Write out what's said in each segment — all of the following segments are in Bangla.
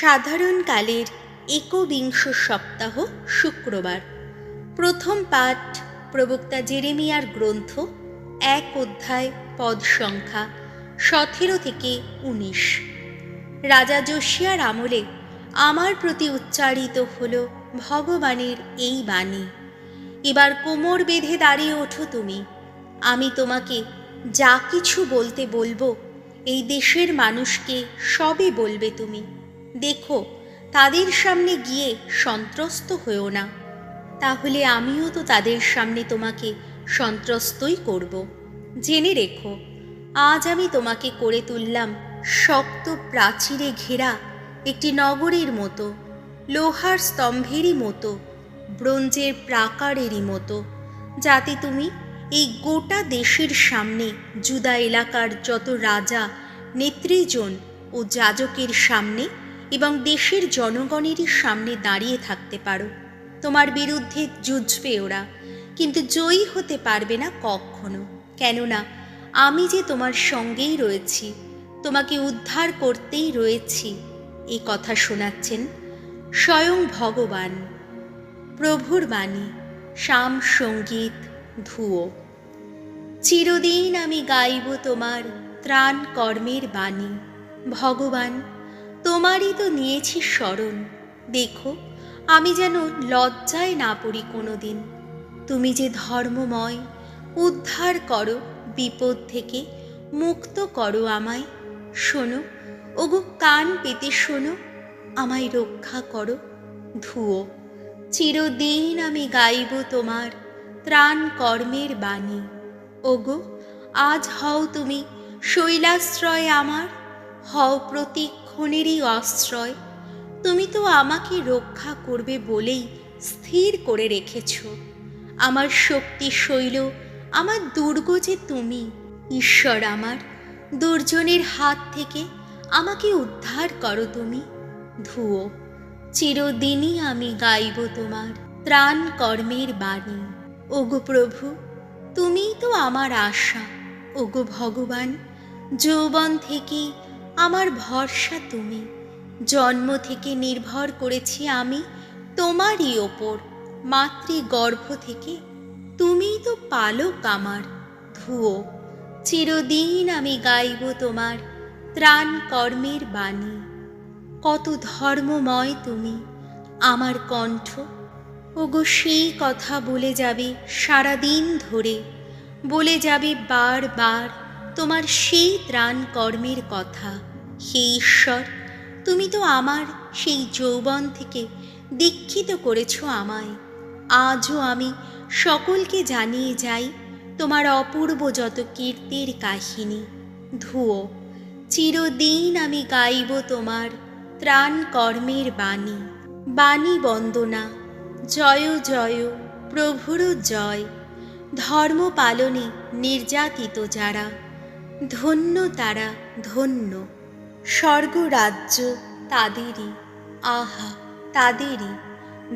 সাধারণকালের একবিংশ সপ্তাহ শুক্রবার। প্রথম পাঠ প্রবক্তা জেরেমিয়ার গ্রন্থ, এক অধ্যায়, পদ সংখ্যা, সতেরো থেকে উনিশ। রাজা জোশিয়ার আমলে আমার প্রতি উচ্চারিত হল ভগবানের এই বাণী। এবার কোমর বেঁধে দাঁড়িয়ে ওঠো তুমি। আমি তোমাকে যা কিছু বলতে বলব, এই দেশের মানুষকে সবই বলবে তুমি। দেখো, তাদের সামনে গিয়ে সন্ত্রস্ত হয়েও না। তাহলে আমিও তো তাদের সামনে তোমাকে সন্ত্রস্তই করব। জেনে রেখো, আজ আমি তোমাকে করে তুললাম শক্ত প্রাচীরে ঘেরা একটি নগরীর মতো, লোহার স্তম্ভেরই মতো, ব্রোঞ্জের প্রাকারেরই মতো, যাতে তুমি এই গোটা দেশের সামনে জুদা এলাকার যত রাজা নেতৃজন ও যাজকের সামনে এবং দেশের জনগণেরই সামনে দাঁড়িয়ে থাকতে পারো। তোমার বিরুদ্ধে যুঝবে ওরা, কিন্তু জয়ী হতে পারবে না কখনো। কেননা, আমি যে তোমার সঙ্গেই রয়েছি, তোমাকে উদ্ধার করতেই রয়েছি এই কথা শোনাচ্ছেন স্বয়ং ভগবান। প্রভুর বাণী শাম সংগীত ধুয়ো চিরদিন আমি গাইব তোমার ত্রাণ কর্মের বাণী। ভগবান তোমারই তো নিয়েছি স্মরণ। দেখো, আমি যেন লজ্জায় না পড়ি কোনো দিন তুমি যে ধর্মময়, উদ্ধার করো বিপদ থেকে, মুক্ত করো আমায়। শোনো, ওগো কান পেতে শোনো, আমায় রক্ষা করো ধুয়ো চিরদিন আমি গাইব তোমার ত্রাণ কর্মের বাণী। ওগো, আজ হও তুমি শৈলাশ্রয় আমার, হও প্রতিক্ষণেরই আশ্রয়। তুমি তো আমাকে রক্ষা করবে বলেই স্থির করে রেখেছ। আমার শক্তি শৈল, আমার দুর্গ যে তুমি, ঈশ্বর আমার। দুর্জনের হাত থেকে আমাকে উদ্ধার করো তুমি। ধুয়ো চিরদিনই আমি গাইব তোমার ত্রাণ কর্মের বাণী। ওগো প্রভু, তুমিই তো আমার আশা। ওগো ভগবান, যৌবন থেকে আমার ভরসা তুমি। জন্ম থেকে নির্ভর করেছি আমি তোমারই ওপর, মাতৃগর্ভ থেকে। তুমিই তো পালক আমার, ধুয়ো। চিরদিন আমি গাইব তোমার ত্রাণ কর্মের বাণী। কত ধর্মময় তুমি আমার কণ্ঠ। ওগো, সেই কথা বলে যাবে সারাদিন ধরে। বলে যাবে বারবার তোমার সেই ত্রাণ কর্মের কথা। হে ঈশ্বর, তুমি তো আমার সেই যৌবন থেকে দীক্ষিত করেছ আমায়। আজও আমি সকলকে জানিয়ে যাই তোমার অপূর্ব যত কীর্তির কাহিনী। ধুয়ো চিরদিন আমি গাইব তোমার ত্রাণ কর্মের বাণী। বাণী বন্দনা, জয় জয়, প্রভুর জয়। ধর্ম পালনে নির্যাতিত যারা ধন্য তারা ধন্য। স্বর্গরাজ্য তাদেরই, আহা, তাদেরই।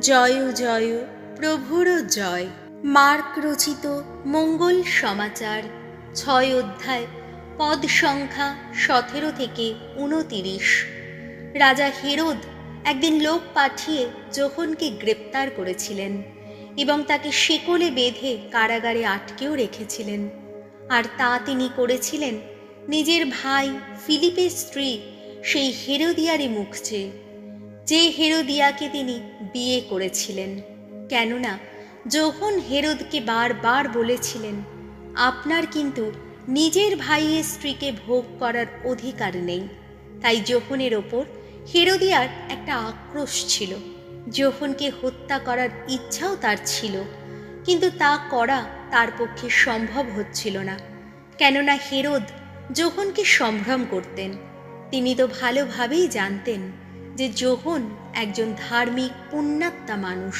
জয় জয়, প্রভুর জয়। মার্ক রচিত মঙ্গল সমাচার, ছয় অধ্যায়, পদ সংখ্যা সতেরো থেকে উনতিরিশ। রাজা হেরোদ একদিন লোক পাঠিয়ে যোহনকে গ্রেপ্তার করেছিলেন এবং তাকে শিকলে বেঁধে কারাগারে আটকেও রেখেছিলেন। আর তা তিনি করেছিলেন। নিজের ভাই ফিলিপের স্ত্রী সেই হেরোদিয়ারে মুখ চেয়ে। যে হেরোদিয়াকে তিনি বিয়ে করেছিলেন। কেননা যখন হেরোদকে বারবার বলেছিলেন, আপনার কিন্তু নিজের ভাইয়ের স্ত্রীকে ভোগ করার অধিকার নেই। তাই যোহনের ওপর হেরোদিয়ার একটা আক্রোশ ছিল। যোহনকে হত্যা করার ইচ্ছাও তার ছিল, কিন্তু তা করা তার পক্ষে সম্ভব হচ্ছিল না। কেননা হেরোদ যোহনকে সম্ভ্রম করতেন। তিনি তো ভালোভাবেই জানতেন যে যোহন একজন ধার্মিক, পুণ্যাত্মা মানুষ,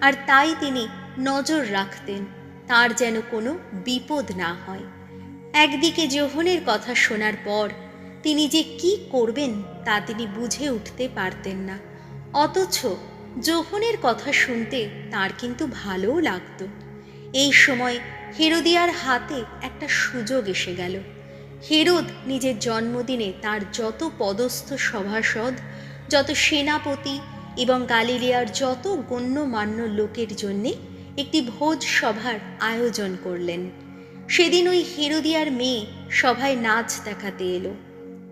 আর তাই তিনি নজর রাখতেন, তার যেন কোনো বিপদ না হয়। একদিকে যোহনের কথা শোনার পর তিনি যে কি করবেন তা তিনি বুঝে উঠতে পারতেন না, অথচ যোহনের কথা শুনতে তার কিন্তু ভালোও লাগতো। এই সময় হেরোদিয়ার হাতে একটা সুযোগ এসে গেল। হেরোদ নিজের জন্মদিনে তার যত পদস্থ সভাসদ, যত সেনাপতি এবং গালিলিয়ার যত গণ্যমান্য লোকের জন্যে একটি ভোজ সভার আয়োজন করলেন। সেদিন ওই হেরোদিয়ার মেয়ে সভায় নাচ দেখাতে এলো।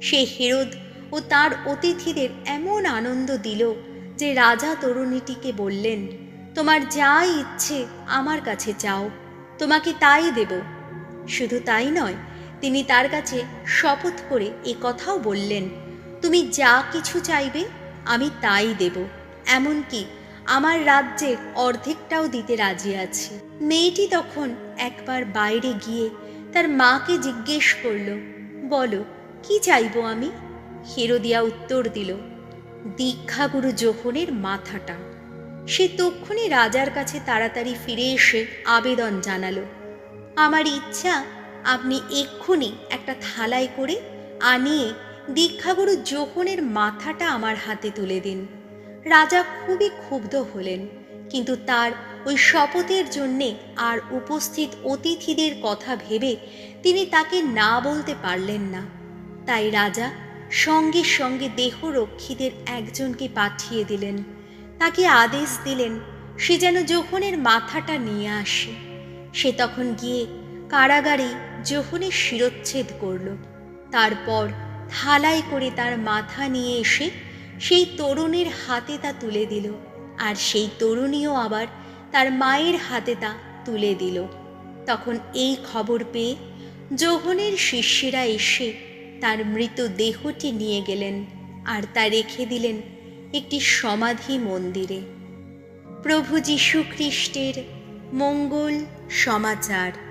সে হেরোদ ও তার অতিথিদের এমন আনন্দ দিল যে রাজা তরুণীটিকে বললেন, তোমার যা ইচ্ছে আমার কাছে চাও। তোমাকে তাই দেব। শুধু তাই নয়, তিনি তার কাছে শপথ করে এ কথাও বললেন, তুমি যা কিছু চাইবে, আমি তাই দেব। এমনকি আমার রাজ্যের অর্ধেকটাও দিতে রাজি আছি। মেয়েটি তখন একবার বাইরে গিয়ে তার মাকে জিজ্ঞেস করল, বলো, কি চাইব আমি? হেরোদিয়া উত্তর দিল, দীক্ষাগুরু যোহনের মাথাটা। সে তক্ষুনি রাজার কাছে তাড়াতাড়ি ফিরে এসে আবেদন জানালো। আমার ইচ্ছা, আপনি এক্ষুনি একটা থালায় করে আনিয়ে দীক্ষাগুরু যোহনের মাথাটা আমার হাতে তুলে দিন। রাজা খুবই ক্ষুব্ধ হলেন, কিন্তু তার ওই শপথের জন্যে আর উপস্থিত অতিথিদের কথা ভেবে তিনি তাকে না বলতে পারলেন না। তাই রাজা সঙ্গে সঙ্গে দেহরক্ষীদের একজনকে পাঠিয়ে দিলেন। তাকে আদেশ দিলেন, সে যেন যোহনের মাথাটা নিয়ে আসে। সে তখন গিয়ে কারাগারে যোহনের শিরচ্ছেদ করল। তারপর থালায় করে তার মাথা নিয়ে এসে সেই তরুণীর হাতে তা তুলে দিল, আর সেই তরুণীও আবার তার মায়ের হাতে তা তুলে দিল। তখন এই খবর পেয়ে যোহনের শিষ্যেরা এসে তার মৃত দেহটি নিয়ে গেলেন, আর তা রেখে দিলেন একটি সমাধি মন্দিরে। প্রভু যীশু খ্রিস্টের মঙ্গল সমাচার।